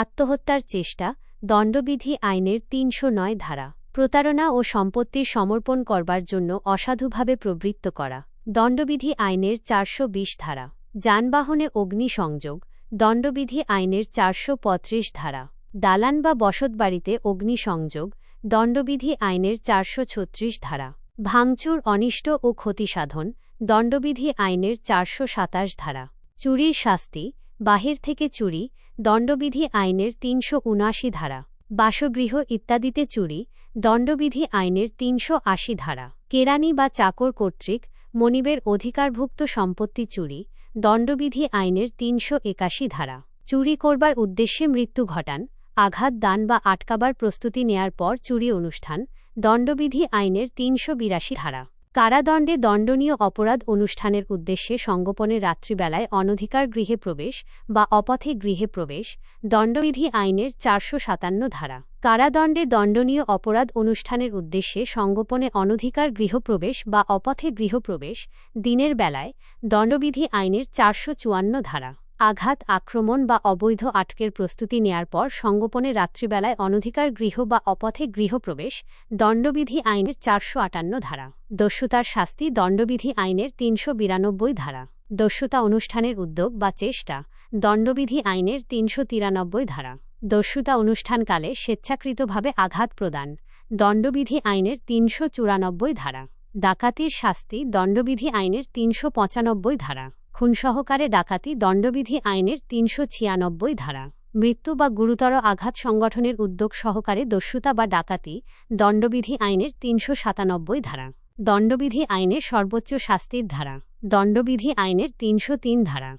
আত্মহত্যার চেষ্টা, দণ্ডবিধি আইনের তিনশো নয় ধারা, প্রতারণা ও সম্পত্তির সমর্পণ করবার জন্য অসাধুভাবে প্রবৃত্ত করা, দণ্ডবিধি আইনের চারশো বিশ ধারা, যানবাহনে অগ্নিসংযোগ, দণ্ডবিধি আইনের চারশো পঁয়ত্রিশ ধারা, দালান বা বসতবাড়িতে অগ্নিসংযোগ, দণ্ডবিধি আইনের চারশো ছত্রিশ ধারা, ভাঙচুর, অনিষ্ট ও ক্ষতিসাধন, দণ্ডবিধি আইনের চারশো সাতাশ ধারা, চুরির শাস্তি, বাহির থেকে চুরি দণ্ডবিধি আইনের তিনশো উনআশি ধারা, বাসগৃহ ইত্যাদিতে চুরি, দণ্ডবিধি আইনের তিনশো আশি ধারা, কেরানি বা চাকর কর্তৃক মনিবের অধিকারভুক্ত সম্পত্তি চুরি, দণ্ডবিধি আইনের তিনশো একাশি ধারা, চুরি করবার উদ্দেশ্যে মৃত্যু ঘটান, আঘাত, দান বা আটকাবার প্রস্তুতি নেয়ার পর চুরি অনুষ্ঠান, দণ্ডবিধি আইনের তিনশো বিরাশি ধারা। কারাদণ্ডে দণ্ডনীয় অপরাধ অনুষ্ঠানের উদ্দেশ্যে সংগোপনের রাত্রিবেলায় অনধিকার গৃহে প্রবেশ বা অপথে গৃহে প্রবেশ, দণ্ডবিধি আইনের চারশো সাতান্ন ধারা। কারাদণ্ডে দণ্ডনীয় অপরাধ অনুষ্ঠানের উদ্দেশ্যে সংগোপনে অনধিকার গৃহপ্রবেশ বা অপথে গৃহপ্রবেশ দিনের বেলায় দণ্ডবিধি আইনের চারশো চুয়ান্ন ধারা। আঘাত, আক্রমণ বা অবৈধ আটকের প্রস্তুতি নেয়ার পর সংগোপনে রাত্রিবেলায় অনধিকার গৃহ বা অপথে গৃহপ্রবেশ, দণ্ডবিধি আইনের চারশো আটান্ন ধারা। দস্যুতার শাস্তি, দণ্ডবিধি আইনের তিনশো বিরানব্বই ধারা। দস্যুতা অনুষ্ঠানের উদ্যোগ বা চেষ্টা, দণ্ডবিধি আইনের তিনশো তিরানব্বই ধারা। দস্যুতা অনুষ্ঠানকালে স্বেচ্ছাকৃতভাবে আঘাত প্রদান, দণ্ডবিধি আইনের তিনশো চুরানব্বই ধারা। ডাকাতির শাস্তি, দণ্ডবিধি আইনের তিনশো পঁচানব্বই ধারা। খুন সহকারে ডাকাতি দণ্ডবিধি আইনের তিনশো ছিয়ানব্বই ধারা। মৃত্যু বা গুরুতর আঘাত সংগঠনের উদ্যোগ সহকারে দস্যুতা বা ডাকাতি দণ্ডবিধি আইনের তিনশো সাতানব্বই ধারা। দণ্ডবিধি আইনের সর্বোচ্চ শাস্তির ধারা। দণ্ডবিধি আইনের তিনশো তিন ধারা।